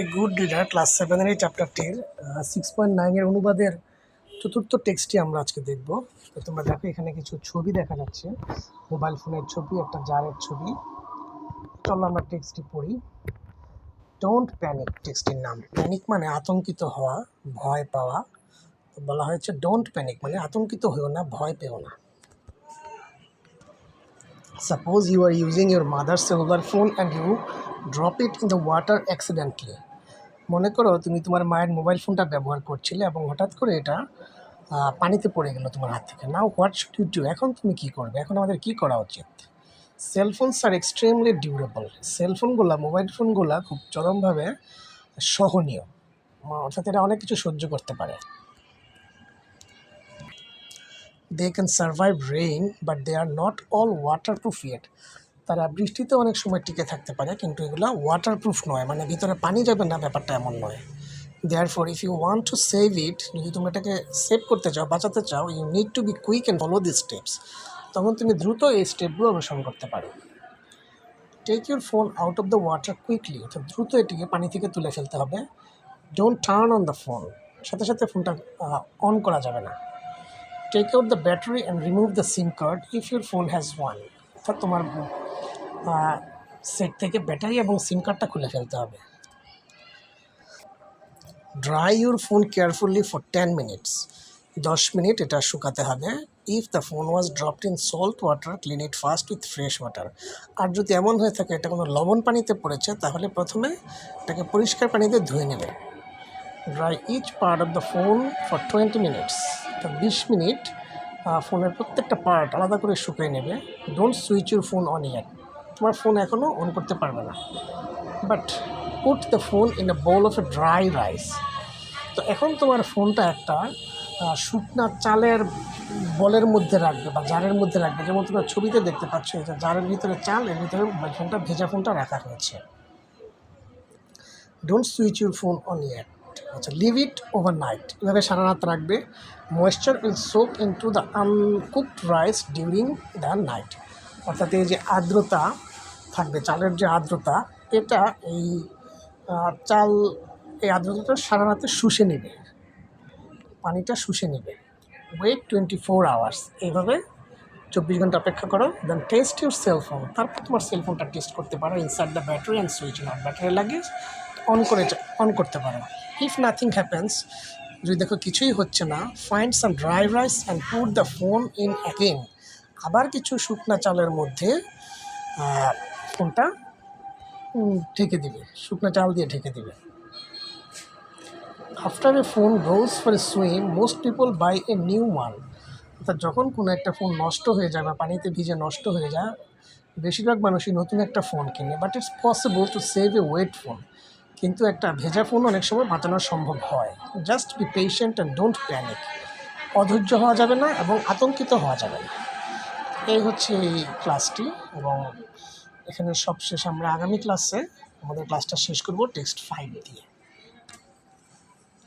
A good reader class সেভেনের এই চ্যাপ্টারটির six point নাইনের অনুবাদের চতুর্থ টেক্সটটি আমরা আজকে দেখব। তো তোমরা দেখো, এখানে কিছু ছবি দেখা যাচ্ছে। মোবাইল ফোনের ছবি, একটা জারের ছবি। চলো আমরা টেক্সটটি পড়ি। ডোন্ট প্যানিক টেক্সটির নাম। প্যানিক মানে আতঙ্কিত হওয়া, ভয় পাওয়া। বলা হয়েছে ডোন্ট প্যানিক মানে আতঙ্কিত হয়েও না, ভয় পেও না। Suppose you are using your mother's cellular phone and you drop it in the water accidentally. মনে করো তুমি তোমার মায়ের মোবাইল ফোনটা ব্যবহার করছিলে এবং হঠাৎ করে এটা পানিতে পড়ে গেল তোমার হাত থেকে। Now what should you do এখন তুমি কী করবে? এখন আমাদের কী করা উচিত? সেলফোনস আর এক্সট্রিমলি ডিউরেবল সেলফোনগুলো মোবাইল ফোনগুলো খুব চরমভাবে সহনীয়। অর্থাৎ এটা অনেক কিছু সহ্য করতে পারে। They can survive rain but they are not all waterproof yet তারা বৃষ্টিতে অনেক সময় টিকে থাকতে পারে, কিন্তু এগুলো ওয়াটার প্রুফ নয় মানে ভিতরে পানি যাবে না, ব্যাপারটা এমন নয়। Therefore if you want to save it যদি তুমি এটাকে সেভ করতে চাও, বাঁচাতে চাও you need to be quick and follow this steps তখন তুমি দ্রুত এই স্টেপগুলো অনুসরণ করতে পারো। Take your phone out of the water quickly অর্থাৎ দ্রুত এটিকে পানি থেকে তুলে ফেলতে হবে। Don't turn on the phone সাথে সাথে ফোনটা অন করা যাবে না। Take out the battery and remove the SIM card if your phone has one অর্থাৎ তোমার সেট থেকে ব্যাটারি এবং সিম কার্ডটা খুলে ফেলতে হবে। Dry your phone carefully for ten minutes দশ মিনিট এটা শুকাতে হবে। If the phone was dropped in salt water clean it first with fresh water আর যদি এমন হয়ে থাকে, এটা কোনো লবণ পানিতে পড়েছে, তাহলে প্রথমে এটাকে পরিষ্কার পানিতে ধুয়ে নেবে। Dry each part of the phone for twenty minutes বিশ মিনিট ফোনের প্রত্যেকটা পার্ট আলাদা করে শুকিয়ে নেবে। Don't switch your phone on yet তোমার ফোন এখনও অন করতে পারবে না। But put the phone in a bowl of a dry rice তো এখন তোমার ফোনটা একটা শুকনা চালের বলের মধ্যে রাখবে বা জারের মধ্যে রাখবে। যেমন তোমরা ছবিতে দেখতে পাচ্ছ এটা জারের ভিতরে চাল, এর ভিতরে ফোনটা ভেজা ফোনটা রাখা হয়েছে। Don't switch your phone on yet আচ্ছা লিভ ইট ওভার নাইট এভাবে সারা রাত রাখবে। Moisture will soak into the uncooked rice during the night অর্থাৎ এই যে আর্দ্রতা থাকবে, চালের যে আর্দ্রতা, এটা এই চাল এই আর্দ্রতাটা সারা রাতে শুষে নেবে। পানিটা শুষে নেবে। ওয়েট টোয়েন্টি ফোর আওয়ার্স এইভাবে চব্বিশ ঘণ্টা অপেক্ষা করো দেন টেস্ট ইউর সেলফোন তারপর তোমার সেলফোনটা টেস্ট করতে পারো inside the battery and switch on battery লাগিয়ে অন করে অন করতে পারো। ইফ নাথিং হ্যাপেন্স যদি দেখো কিছুই হচ্ছে না find some dry rice and put the phone in again আবার কিছু শুকনা চালের মধ্যে ফোনটা ঢেকে দিবে। শুকনো চাল দিয়ে ঢেকে দিবে। After a phone goes for a swim most people buy a new one অর্থাৎ যখন কোনো একটা ফোন নষ্ট হয়ে যায় বা পানিতে ভিজে নষ্ট হয়ে যায়, বেশিরভাগ মানুষই নতুন একটা ফোন কিনে but it's possible to save a wet phone কিন্তু একটা ভেজা ফোন অনেক সময় বাঁচানো সম্ভব হয়। Just be patient and don't panic অধৈর্য হওয়া যাবে না এবং আতঙ্কিত হওয়া যাবে না। এই হচ্ছে এই ক্লাসটি এবং এখানে সবশেষ আমরা আগামী ক্লাসে আমাদের ক্লাসটা শেষ করব টেক্সট ফাইভ দিয়ে।